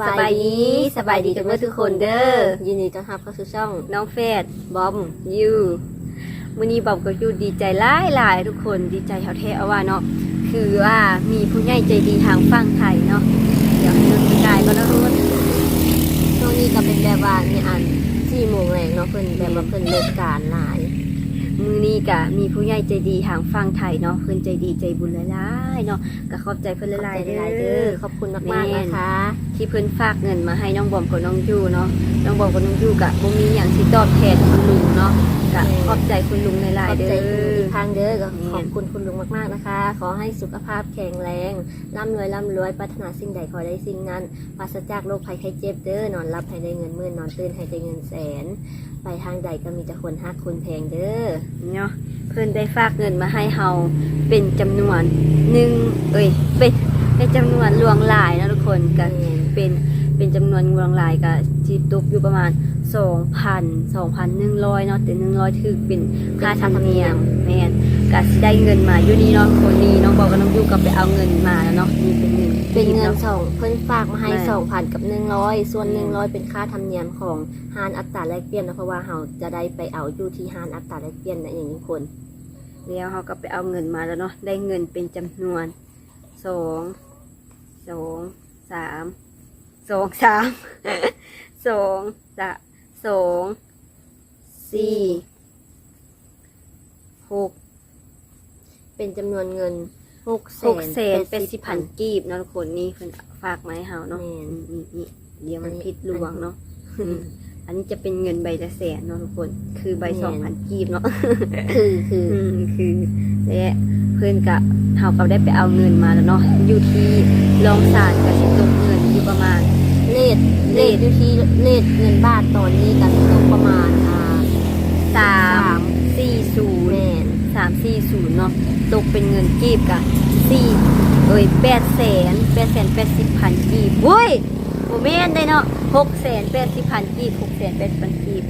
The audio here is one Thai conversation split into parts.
บายสบายดีสบายดีกันเมื่อทุกคนเด้อยินดีต้อนรับเข้าสู่ช่องน้องเฟดบอมยูมื้อนี้บอมกับยูดีใจหลายหลายๆทุกคนดีใจแถวแท้เอาว่าเนาะคือว่ามีผู้ใหญ่ใจดีทางฝั่งไทยเนาะเดี๋ยวให้น้องสกายก็แล้วรุ่นช่วงนี้ก็เป็นแบบว่ามีอันสี่โมงแรงเนาะเพิ่นแบบว่าเพิ่นเลิกการหลาย มื้อนี้ก็มีผู้ใหญ่ใจดีทางฝั่งไทยเนาะเพิ่นใจดีใจบุญหลายๆเนาะก็ขอบใจเพิ่นหลายๆขอบใจหลายๆเด้เด้ออขอบคุณมากๆนะคะ ที่เพิ่นฝากเงินมาให้น้องบอมกับน้องยูเนาะน้องบอมกับน้องยูกะบ่มีหยังสิตอบแทนคุณลุงเนาะ กะขอบใจคุณลุงหลายขอบๆเด้ใจคุณลุงอ อีกครั้งเด้อก็แม่นขอบคุณคุณลุงมากๆนะคะ ขอให้สุขภาพแข็งแรงร่ำรวยร่ำรวยปรารถนาสิ่งใดขอได้สิ่งนั้นปราศจากโรคภัยไข้เจ็บเด้อนอนรับให้ได้เงินหมื่นนอนตื่นให้ได้เงินแสน ไปทางใดก็มีแต่คนฮักคนแพงเด้อ เนาะเพิ่นได้ฝากเงินมาให้เฮาเป็นจำนวนหนึ่งเอ้ยเป็นเป็นจำนวนหลวงหลายเนาะทุกคนก็เป็นเป็นจำนวนหลวงหลายก็สิตกอยู่ประมาณ 2,000 2,100เนาะแต่100ถือเป็นค่าธรรมเนียมแม่นก็สิได้เงินมาอยู่นี่เนาะคนนี้น้องบอกกับน้องยูก็ไปเอาเงินมาแล้วเนาะนี่เป็นเงินเป็นเงินาะสองเพิ่นฝากมาให้แม่สองพันกับหนึ่งร้อยส่วนอืหนึ่งร้อยมเป็นค่าธรรมเนียมของฮานอัตราแลกเปลี่ยนนะเพราะว่าเราจะได้ไปเอาอยู่ที่ฮานอัตราแลกเปลี่ยนนะอย่างนี้คนแล้วเขาก็ไปเอาเงินมาแล้วเนาะได้เงินเป็นจำนวนสองสองสามสองสามสองสะ สองสี่หกเป็นจำนวนเงินหกแสหกนแสนเป็นสิบพันกีบเนาะทุกคนนี่เพิ่นฝากมาให้เฮาเนาะแม่นนี่นี่นี่เดี๋ยวมันอันนี้ผิดลวงเนาะอืมอันนี้จะเป็นเงินใบละแสนเนาะทุกคน คือใบแม่นสองพันกีบเนาะคือคืออืมคือและเพื่อนกะเฮาก็ได้ไปเอาเงินมาแล้วเนาะอยู่ที่รองศาลก็สิตกเงินอยู่ประมาณเล ทเลทอยู่ที่เลทเงินบาทตอนนี้กันตกประมาณอ่าสามสี่ศูนแมย์นสามสี่ศูนย์เนาะตกเป็นเงินกีบกะสี่เอ้ยแปดแสนแปดแสนแปดสิบพันกีบเว้ยโอแม่นได้เนาะหกแสนแปดสิบพันกีบหกแสนแปดสิบพันกีบ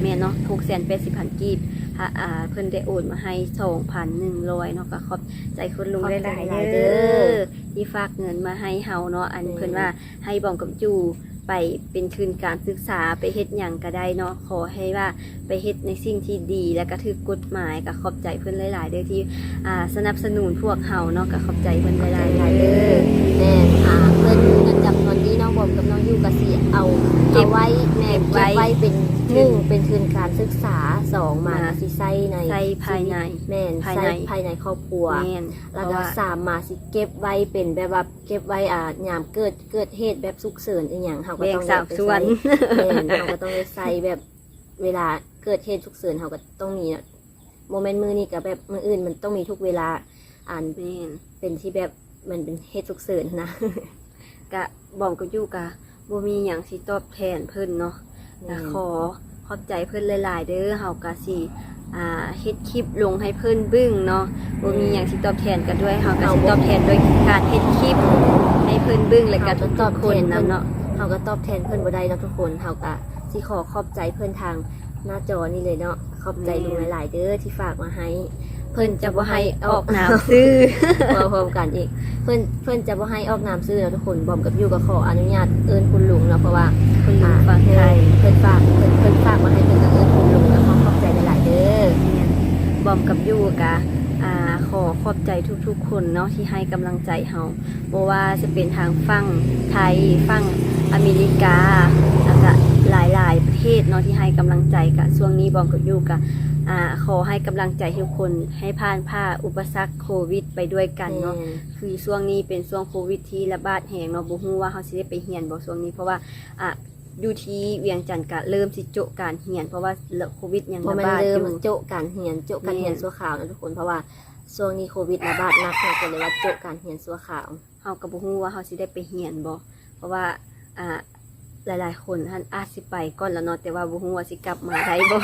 แม่นเนาะหกแสนแปดสิบพันกีบอ่าอ่าเพิ่นได้โอนมาให้สองพันหนึ่งร้อยเนาะก็ขอบใจคุณลุงได้หลายๆเด้อ ที่ฝากเงินมาให้เฮาเนาะอันอืมเพิ่นว่าให้บอมกับจูไปเป็นทุนการศึกษาไปเฮ็ดหยังก็ได้เนาะขอให้ว่าไปเฮ็ดในสิ่งที่ดีและก็ถือกฎหมายก็ขอบใจเพิ่นหลาย ๆ เด้อที่อ่าสนับสนุนพวกเฮาเนาะก็ขอบใจเพิ่นหหลาลายยๆหลายเด้เด้ออแม่นอ่าเงินเงินจำนวนนี้น้องบอมกับน้องยูกะสิเอาเก็บเอาไว้แม่เก็บไว้เก็บไว้เป็น หนึ่งเป็นทุนการศึกษาสองมาอ่าสิใส่ในใส่ภายในแม่นภายใส่ในภายในครอบครัวแม่นเพแล้วราะก็ว่าสามมาสิเก็บไว้เป็นแบบว่าเก็บไว้อ่ายามเกิดเกิดเหตุแบบสุกเสริญอีหยังเฮาก็แบ่งต้องสามได้ไปส่วนใส่แม่นเฮาก็ต้องได้ใส่แบบเวลาเกิดเหตุสุกเสริญเฮาก็ต้องมีอะโมเมนต์มือนี้กับแบบมืออื่นมันต้องมีทุกเวลาอ่านแม่นเป็นที่แบบมันเป็นเหตุสุกเสริญนะกะบอมกับจูกะบ่มีหยังสิตอบแทนเพิ่นเนาะ ก็ขอขอบใจเพื่อนหลาย ๆ เด้อเฮากะสิอ่าเฮ็ดคลิปลงให้เพิ่นเบึ้งเนาะบ่มีหยังสิตอบแทนกันด้วยเฮาก็สิตอบแทนด้วยการเฮ็ดคลิปให้เพิ่นเบึ้งและก็ทุกๆคนนํเนาะเฮาก็ตอบแทนเพื่อนบ่ได้เนาะทุกคนเฮาก็สิขอขอบใจเพื่อนทางหน้าจอนี่เลยเนาะขอบใจลุงหลาย ๆ เด้อที่ฝากมาให้ เพิ่นจะบ่ให้ออกน้ำซื้อมาพร้อมกันอีก เพื่อนเพื่อนจะบ่ให้ออกนามซื้อเนาะทุกคนบอมกับยูก็ขออนุญาตเอิ้นคุณลุงเนาะเพราะว่าคุณลุงอ่าฟังไทยเพื่อนฝากเพื่อนเพื่อนฝากมาให้เพื่อนก็เอิ้นคุณลุงแล้วขอขอบใจหลายๆเด้อเนี่ยบอมกับยูกะอ่าขอขอบใจทุกๆ คนเนาะที่ให้กำลังใจเฮาบ่ว่าจะเป็นทางฝั่งไทยฝั่งอเมริกาแล้วก็หลายๆประเทศเนาะที่ให้กำลังใจกะช่วงนี้บอมกับยูกะ อ่าขอให้กำลังใจทุกคนให้ผ่านผ้าอุปสรรคโควิด ไปด้วยกันเนาะคือช่วงนี้เป็นช่วงโควิดที่ระบาดแหงเนาะบ่ฮู้ว่าเฮาสิได้ไปเรียนบ่ช่วงนี้ เพราะว่าอะอยู่ที่เวียงจันทน์ก็เริ่มสิโจะการเรียน เพราะว่าโควิดยังเพราะระมันบาดอเริ่มยู่ โจะการเรียนโจะการเรียนแม่นสัวขาวนะทุกคนเพราะว่าช่วงนี้โควิดระบาดหนักนะก็เลยว่าโจะการเรียนสัวขาว เฮาก็บ่ฮู้ว่าเฮาสิได้ไปเรียนบ่เพราะว่าอ่า หลายๆ คนท่านอาจสิไปก่อนแล้วเนาะแต่ว่าบ่ฮู้ว่าสิกลับมาได้บ่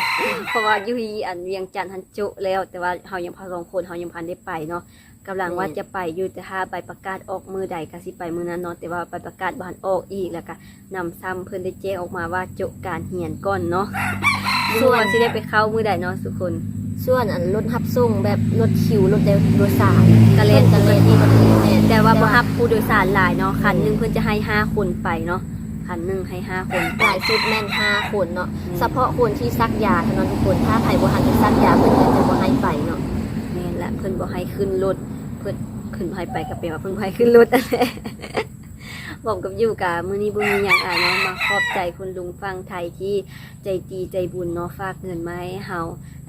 เพราะว่าอยู่ที่อันเวียงจันทน์ท่านโจะแล้ว แต่ว่าเฮายังพาสองคนเฮายังพันได้ไปเนาะกำลังว่าจะไปอยู่แต่ถ้าใบประกาศออกมือใดก็สิไปมือนั้นเนาะแต่ว่าใบประกาศบ่ทันออกอีกแล้วก็นำซ้ำเพิ่นได้แจ้งออกมาว่าโจะการเรียนก่อนเนาะบ่รู้ว่าสิได้ไปเข้ามือใดเนาะทุกคน ส่วนอันรถทับส่งแบบรถคิวรถเดโดยสารก็เล่นกันเล่นที่ประเทศแม่น แต่ว่าบ่ฮับผู้โดยสารหลายเนาะคันหนึงเพิ่นจะให้ห้าคนไปเนาะ พันหนึ่งให้ห้าคนหลายชุดแม่นห้าคนเนาะเฉพาะคนที่ซักยาเท่านั้นทุกคนถ้าไผ่บ่หันไปซักยาเพิ่นก็จะบ่ให้ไปเนาะแม่นละเพิ่นบ่ให้ขึ้นรถเพิ่นขึ้นบ่ไปกับเป็นว่าเพิ่นบ่ให้ขึ้นรถบ อกกับอยู่กะมื้อนี้บ่มีหยังอะเนาะมาขอบใจคุณลุงฟังไทยที่ใจดีใจบุญเนาะฝากเงินมาให้เฮา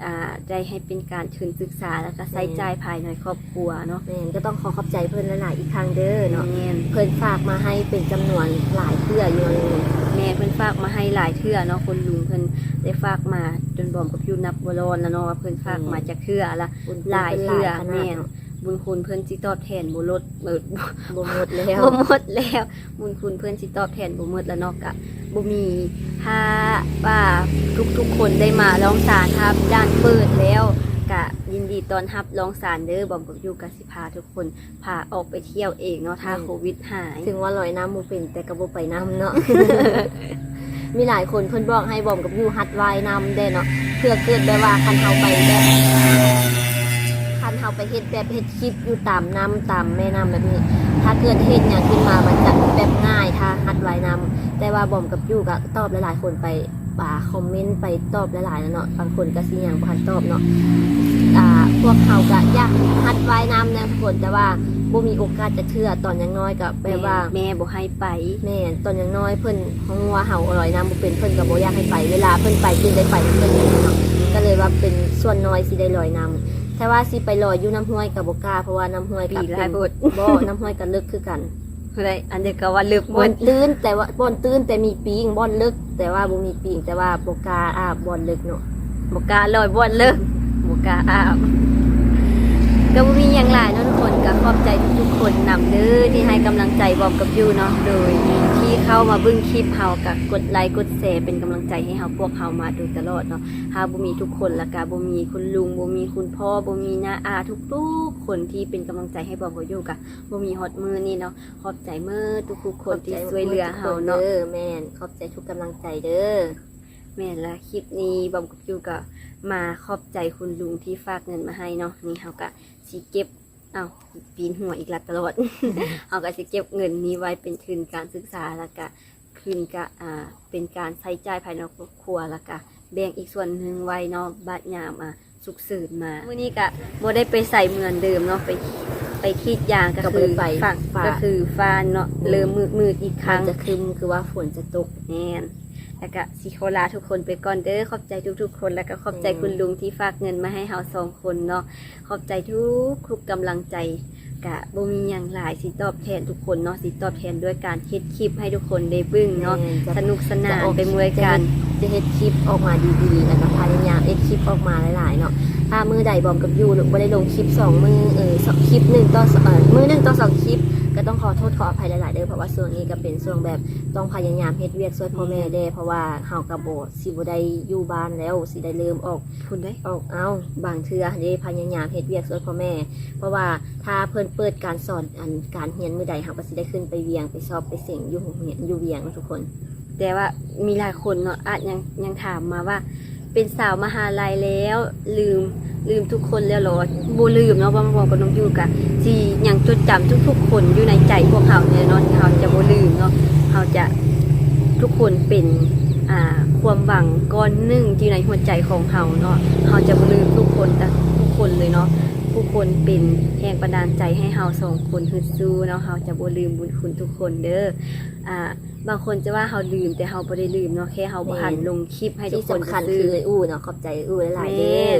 อ่าได้ให้เป็นการทุนศึกษาแล้วก็ใช้จ่ายภายในครอบครัวเนาะแม่นก็ต้องขอขอบใจเพิ่นหลายๆอีกครั้งเด้อเนาะแม่นเพิ่นฝากมาให้เป็นจำนวนหลายเทื่ออยู่เนาะแม่เพิ่นฝากมาให้หลายเทื่อเนาะคุณลุงเพิ่นได้ฝากมาจนบอมกับอยู่นับบ่รอนแล้วเนาะว่าเพิ่นฝากมาจากเทื่อละบุญหลายเทื่อขนาแม่ดนเนาะ บุญคุณเพิ่นสิตอบแทนบ่ลดเบิดบ่หมดแล้วบ่หมดแล้ว บุญคุณเพิ่นสิตอบแทนบ่หมดแล้วเนาะกะบ่มีถ้าว่าทุกๆคนได้มาร้องสารครับด้านเปิดแล้วกะยินดีต้อนรับร้องสารเด้อบอมกับอยู่กะสิพาทุกคนพาออกไปเที่ยวเองเนาะถ้าโควิดหาย ถึงว่าลอยน้ำมูเป็นแต่กระบบไปน้ำเนาะมีหลายคนเพิ่นบอกให้บอมกับยูฮัดวายน้ำได้เนาะเพื่อเกิดแบบว่าคันเฮาไปแบบคัน เฮาไปเฮ็ดแบบเฮ็ดคลิปอยู่ตามน้ำตามแม่น้ำแบบนี้ ถ้าเกิดเฮ็ดอย่างขึ้นมามันจะแบบง่ายถ้าฮัดวายน้ำแต่ว่าบอมกับยูก็ตอบหลายๆคนไปป่าคอมเมนต์ไปตอบหลายๆแล้วเนาะบางคนก็สิยังบ่ทันตอบเนาะอ่าพวกเขาก็อยากฮัดวายน้ำนะทุกคนแต่ว่าบ่มีโอกาสจะเทื่อตอนยังน้อยก็แบบว่าแม่บ่ให้ไปแม่ตอนยังน้อยเพิ่นห้องว่าเห่าอร่อยน้ำบ่เป็นเพิ่นก็บ่อยากให้ไปเวลาเพิ่นไปจึงได้ไปเพิ่นก็เลยว่าเป็นส่วนน้อยสิได้ลอยน้ำ แต่ว่าสิไปลอยอยู่น้ำห้วยกับบ่กล้าเพราะว่าน้ำห้วยกับปีหลายบทบ่น้ำห้วยก็ลึกคือกันได้อันเดียวก็ว่าลึกบ่บ่อนตื้นแต่ว่าบ่อนตื้นแต่มีปิงบ่อนลึก แต่ว่าบ่มีปิงแต่ว่าบ่กล้าอาบบ่อนลึกเนาะบ่กล้าลอยบ่อนเลิกบ่กล้าอาบก็บ่มีหยังหลายเนาะทุกคนก็ ขอบใจทุกๆคนนำเด้อที่ให้กำลังใจบอมกับยูเนาะโดยที่เข้ามาเบิ่งคลิปเฮาก็กดไลค์กดแชร์เป็นกำลังใจให้เฮาพวกเฮามาโดยตลอดเนาะถ้าบ่มีทุกคนและก็บ่มีคุณลุงบ่มีคุณพ่อบ่มีน้าอาทุกๆคนที่เป็นกำลังใจให้บอมกับยูก็บ่มีฮอดมือนี่เนาะขอบใจเมื่อทุกๆคนที่ช่วยเหลือเฮาเนาะเด้อแม่นขอบใจทุกกำลังใจเด้อแม่นละคลิปนี้บอมกับยูก็มาขอบใจคุณลุงที่ฝากเงินมาให้เนาะนี่เขาก็สิเก็บ เอาวปีนหัวอีกและตลอดเขาก็สิเก็บเงินนี้ไว้เป็นทุนการศึกษาแล้วก็คืนก็อ่าเป็นการใช้จ่ายภายในครอบครัวแล้วก็แบ่งอีกส่วนหนึ่งไว้เนาะบาดยามอะสุกสืนมาเมื่อนี้ก็บ่ได้ไปใส่เหมือนเดิมเนาะไปไปขีดยางก็ก็คือไปฝั่งฝาก็คือฟานเนาะเริ่มมืดมืดๆอีกคมัรั้นงจะครึมคือว่าฝนจะตกแน่น แล้วก็สิโคลาทุกคนไปก่อนเด้อขอบใจทุกๆคน แล้วก็ขอบใจอืมคุณลุงที่ฝากเงินมาให้เฮาสองคนเนาะขอบใจทุกทุกกำลังใจกะบ่มีอย่างหลายสิตอบแทนทุกคนเนาะสิตอบแทนด้วยการเฮ็ดคลิปให้ทุกคนได้เบึ้งเนาะแม่จะสนุกสนานจะออกไปมวยกันจะเฮ็ดคลิปออกมาดีๆแล้วก็พยายามเอ็ดคลิปออกมาหลายๆเนาะถ้ามือใดบอมกับยูหรือบ่ได้ลงคลิปสองมือเออสองคลิปหนึ่งต่อสองเออมือหนึ่งต่อสองคลิป ก็ต้องขอโทษขออภัยหลาย ๆ เด้อเพราะว่าช่วงนี้ก็เป็นช่วงแบบต้องพยายามเฮ็ดเวียกช่วยพ่อแม่เด้เพราะว่าเฮากับโบสิบ่ได้อยู่บ้านแล้วสิได้เริ่มออกคุณได้ออกเอาบางเทื่อเด้พยายามเฮ็ดเวียกช่วยพ่อแม่ เพราะว่าถ้าเพิ่นเปิดการสอนอันการเรียนมื้อใดเฮาก็สิได้ขึ้นไปเวียงไปสอบไปเสิ่งอยู่โรงเรียนอยู่เวียงเนาะทุกคน แต่ว่ามีหลายคนเนาะอาจยังยังถามมาว่า เป็นสาวมหาลัยแล้ว ลืมลืมทุกคนแล้วหรอบ่ลืมเนาะบ่มาบอกกับน้องยูกะสิยังจดจำทุก ๆ คนอยู่ในใจพวกเขาเนี่ยเนาะเขาจะบ่ลืมเนาะเขาจะทุกคนเป็นอ่าความหวังก้อนหนึ่งที่ในหัวใจของเขาเนาะเขาจะบ่ลืมทุกคนแต่ทุกคนเลยเนาะผู้คนเป็นแรงบันดาลใจให้เฮาสองคนฮึดสู้เนาะเฮาจะบ่ลืมบุญคุณทุกคนเด้ออ่า บางคนจะว่าเขาลืมแต่เขาบ่ได้ลืมเนาะแค่เขาบ่หันลงคลิปให้ทุกที่คนสำคัญซื้คืออไอ้อู้เนาะขอบใจไอ้อู้หลายๆเด้แม่อน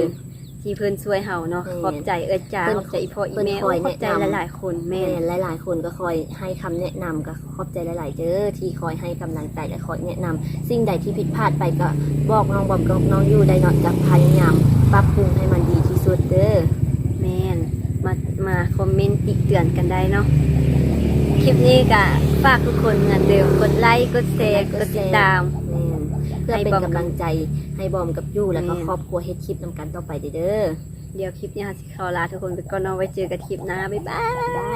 ที่เพิ่นช่วยเฮาเนาะแม่นขอบใจเอิ้นจ้าเพิ่นขอบใจอีพ่ออีเพิ่นแม่คอยขอบใจแนะนำหลายๆคนแม่แม่นหลายๆ คนก็คอยให้คำแนะนำก็ขอบใจหลายๆเด้อที่คอยให้กำลังใจและคอยแนะนำสิ่งใดที่ผิดพลาดไปก็บอกน้องบอมกับน้องอยู่ได้เนาะจะพยายามปรับปรุงให้มันดีที่สุดเด้อแม่นมามาคอมเมนต์ติเตือนกันได้เนาะค ลิปนี้ก็ฝากทุกคนเหมือนเดิมกดไลค์กดแชร์กดติดตามแม่นเพื่อให้เป็นบอมกำลังใจให้บอมกับยู่แล้วก็แม่นครอบครัวเฮ็ดคลิปนำกันต่อไปเด้อเดี๋ยวคลิปนี้เราสิขอลาทุกคนไปก่อนเนาะไว้เจอกันคลิปหน้าบ๊ายบายได้